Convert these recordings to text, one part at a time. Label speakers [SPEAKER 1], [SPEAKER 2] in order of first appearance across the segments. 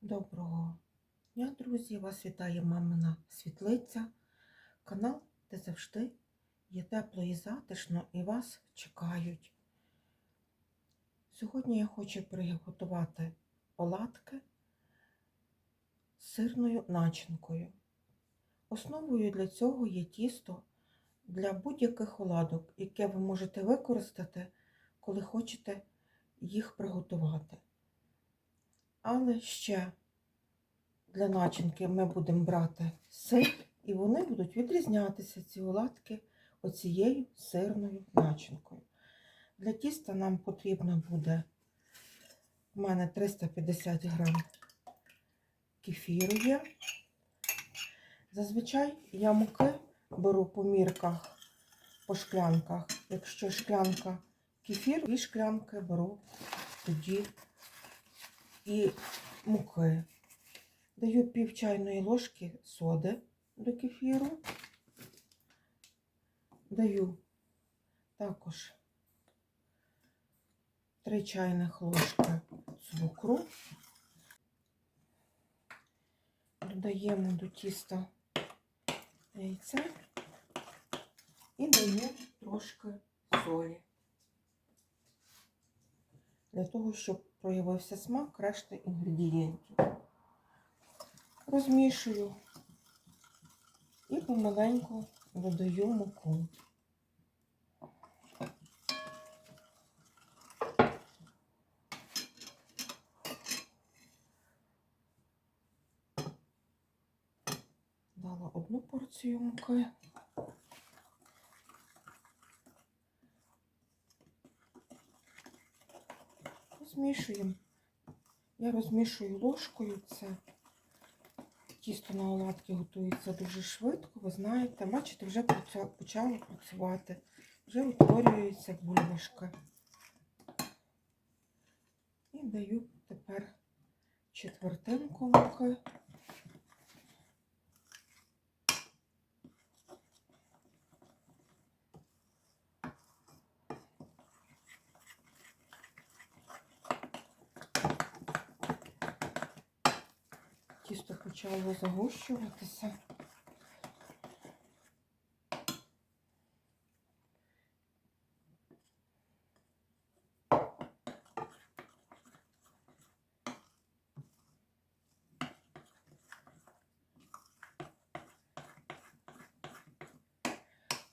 [SPEAKER 1] Доброго дня, друзі! Вас вітає мамина світлиця, канал, де завжди є тепло і затишно і вас чекають. Сьогодні я хочу приготувати оладки з сирною начинкою. Основою для цього є тісто для будь-яких оладок, яке ви можете використати, коли хочете їх приготувати. Але ще для начинки ми будемо брати сир, і вони будуть відрізнятися, ці оладки, оцією сирною начинкою. Для тіста нам потрібно буде в мене 350 грам кефіру є. Зазвичай я муки беру по мірках, по шклянках. Якщо шклянка кефір, дві шклянки беру тоді і муки. Даю пів чайної ложки соди до кефіру. Даю також 3 чайних ложки цукру. Додаємо до тіста яйце і даю трошки солі. Для того, щоб проявився смак решти інгредієнтів. Розмішую і помаленьку додаю муку. Дала одну порцію муки. Розмішуємо. Я розмішую ложкою це. Тісто на оладки готується дуже швидко, ви знаєте, бачите, вже почало працювати, вже утворюється бульбашка. І даю тепер четвертинку муки. Тісто почало загущуватися.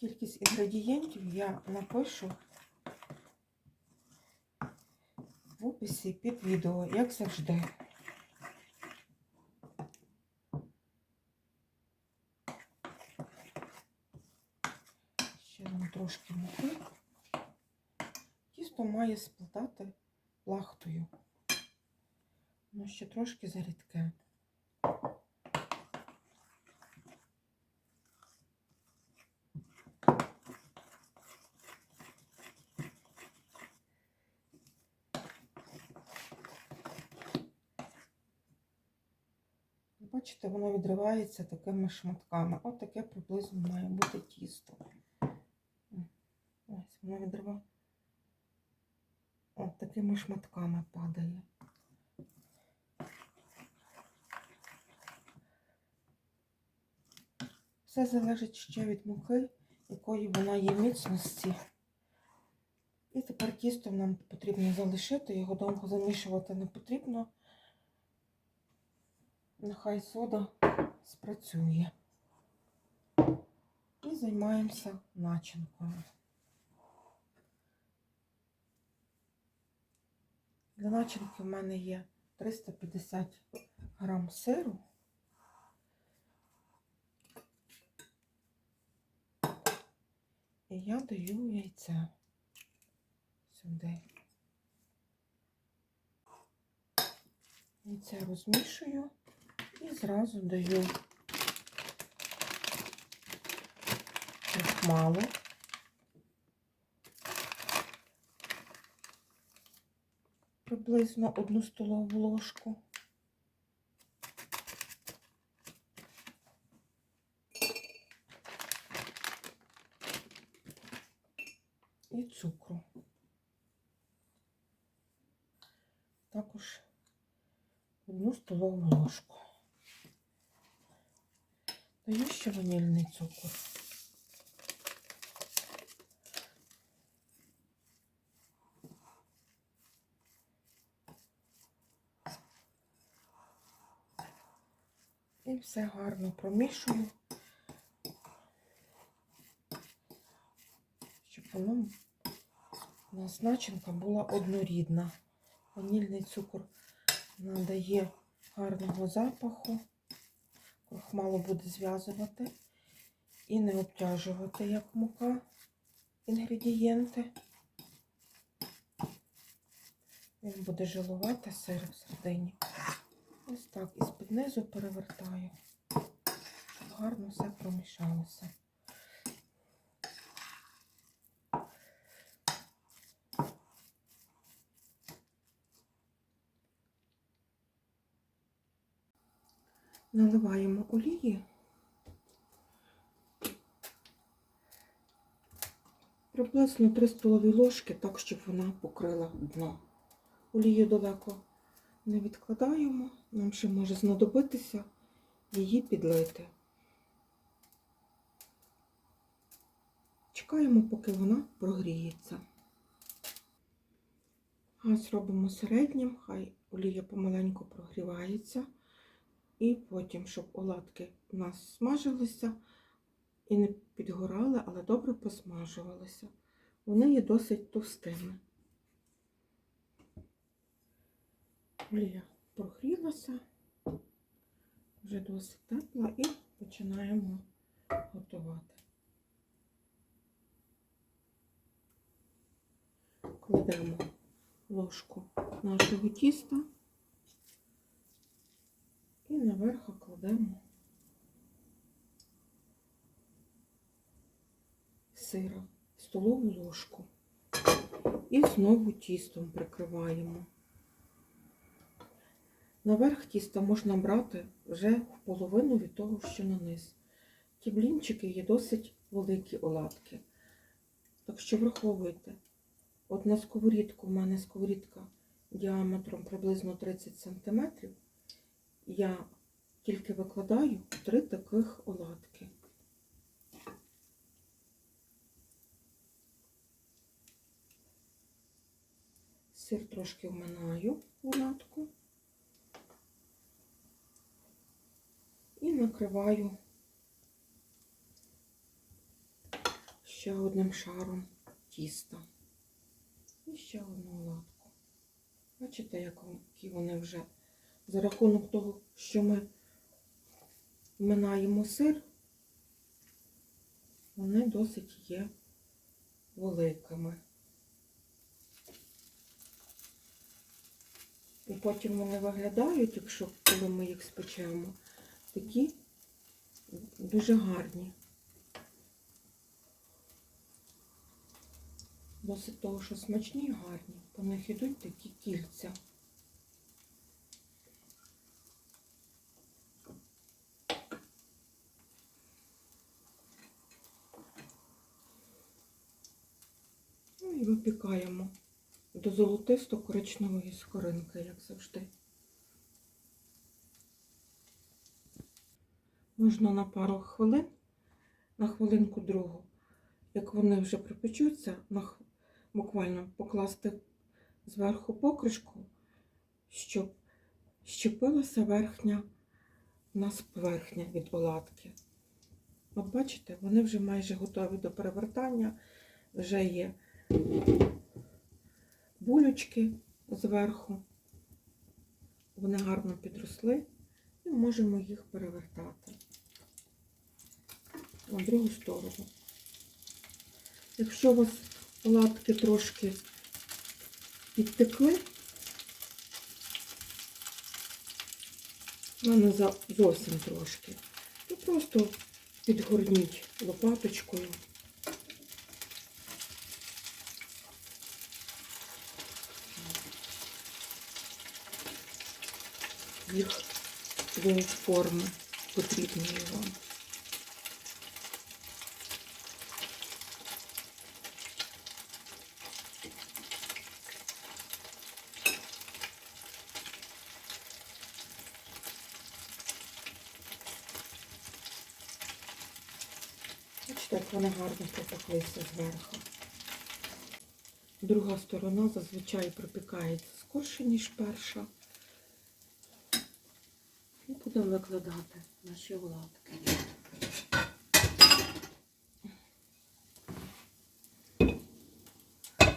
[SPEAKER 1] Кількість інгредієнтів я напишу в описі під відео, як завжди. Ще нам трошки муки. Тісто має сплатати плахтою. Воно ще трошки зарідке. Бачите, воно відривається такими шматками. От таке приблизно має бути тісто. Ось воно відриває. От такими шматками падає. Все залежить ще від муки, якої вона є міцності. І тепер тісто нам потрібно залишити, його довго замішувати не потрібно. Нехай сода спрацює. І займаємося начинкою. Для начинки в мене є 350 грам сиру. І я даю яйця сюди. Яйця розмішую і зразу даю крахмалу. Приблизно одну столову ложку. І цукру. Також одну столову ложку. Даю ще ванільний цукор. І все гарно промішую, щоб воно начинка була однорідна. Ванільний цукор надає гарного запаху, крохмалу буде зв'язувати і не обтяжувати, як мука, інгредієнти. Він буде жилувати сир всередині. Ось так і з-під низу перевертаю, щоб гарно все промішалося. Наливаємо олії. Приблизно 3 столові ложки, так, щоб вона покрила дно. Олію далеко не відкладаємо, нам ще може знадобитися її підлити. Чекаємо, поки вона прогріється. Газ робимо середнім, хай олія помаленьку прогрівається. І потім, щоб оладки у нас смажилися і не підгорали, але добре посмажувалися. Вони є досить товстими. Олія прогрілася, вже досить тепла і починаємо готувати. Кладемо ложку нашого тіста і наверху кладемо сира, столову ложку. І знову тістом прикриваємо. Наверх тіста можна брати вже в половину від того, що на низ. Ті блінчики є досить великі оладки. Так що враховуйте, от на сковорідку, в мене сковорідка діаметром приблизно 30 см, я тільки викладаю три таких оладки. Сир трошки вминаю в оладку. І накриваю ще одним шаром тіста. І ще одну оладку. Бачите, які вони вже за рахунок того, що ми вминаємо сир, вони досить є великими. І потім вони виглядають, якщо коли ми їх спечемо, такі дуже гарні. Досить того, що смачні і гарні. По них йдуть такі кільця. Ну і випікаємо до золотисто-коричневої скоринки, як завжди. Можна на пару хвилин, на хвилинку другу, як вони вже припечуться, буквально покласти зверху покришку, щоб щепилася верхня у нас поверхня від оладки. От бачите, вони вже майже готові до перевертання, вже є булючки зверху, вони гарно підросли і можемо їх перевертати на другу сторону. Якщо у вас оладки трошки підтекли, в мене зовсім трошки, то просто підгорніть лопаточкою. Їх до форми потрібної вам. Вони гарно пропеклися зверху. Друга сторона зазвичай пропікається скорше, ніж перша. І будемо викладати наші оладки.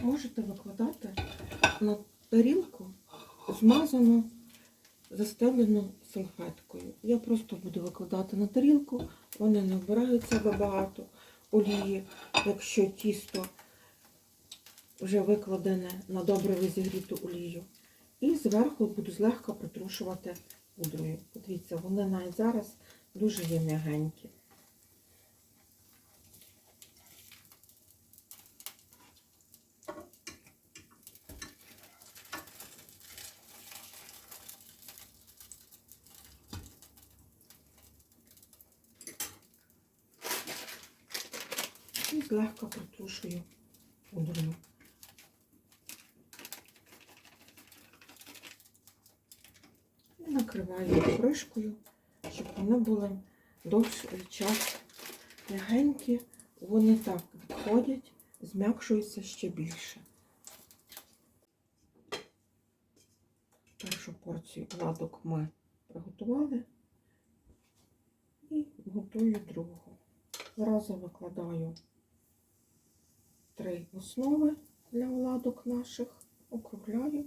[SPEAKER 1] Можете викладати на тарілку змазану, застелену салфеткою. Я просто буду викладати на тарілку, вони не вбирають в себе багато олії, якщо тісто вже викладене на добре розігріту олію. І зверху буду злегка притрушувати пудрою. Подивіться, вони навіть зараз дуже є м'ягенькі. І злегка притрушую пудрою. І накриваю кришкою, щоб вони були довший час м'ягенькі. Вони так відходять, зм'якшуються ще більше. Першу порцію ладок ми приготували і готую другу. Зразу викладаю три основи для оладок наших, округляю.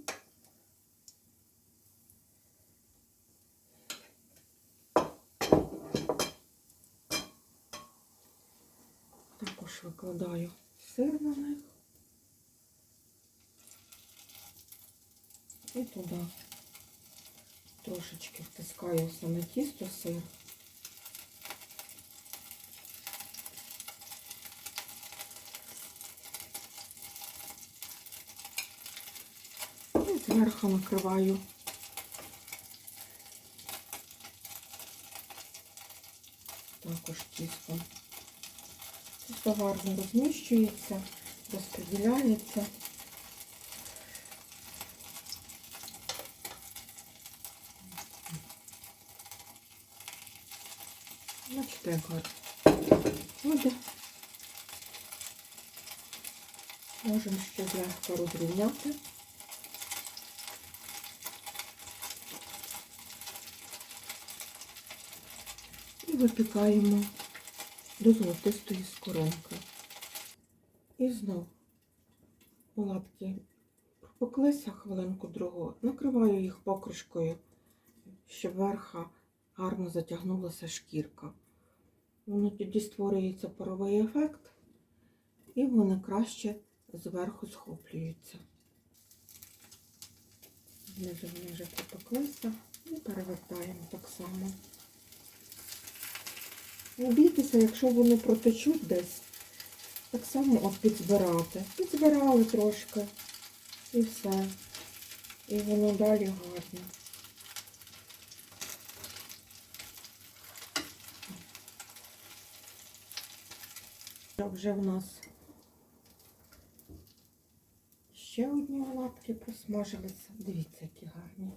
[SPEAKER 1] Також викладаю сир на них і туди трошечки втискаю саме тісто сир. І зверху накриваю також тісто. Тісто гарно розміщується, розподіляється. Бачите, як гарно буде. Можемо ще злегка розрівняти. І випікаємо до золотистої скоронки. І знов оладки пропеклися хвилинку другу, накриваю їх покришкою, щоб верха гарно затягнулася шкірка. Воно тоді створюється паровий ефект, і вони краще зверху схоплюються. Знизу вони вже пропеклися і перевертаємо так само. Не бійтеся, якщо вони протечуть десь, так само от підзбирати. Підзбирали трошки і все. І воно далі гарно. Вже в нас ще одні оладки просмажилися. Дивіться, які гарні.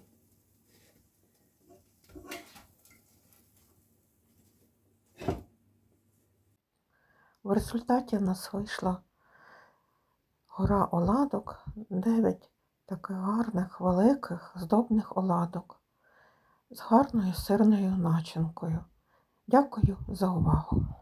[SPEAKER 1] В результаті в нас вийшла гора оладок, 9 таких гарних, великих, здобних оладок з гарною сирною начинкою. Дякую за увагу!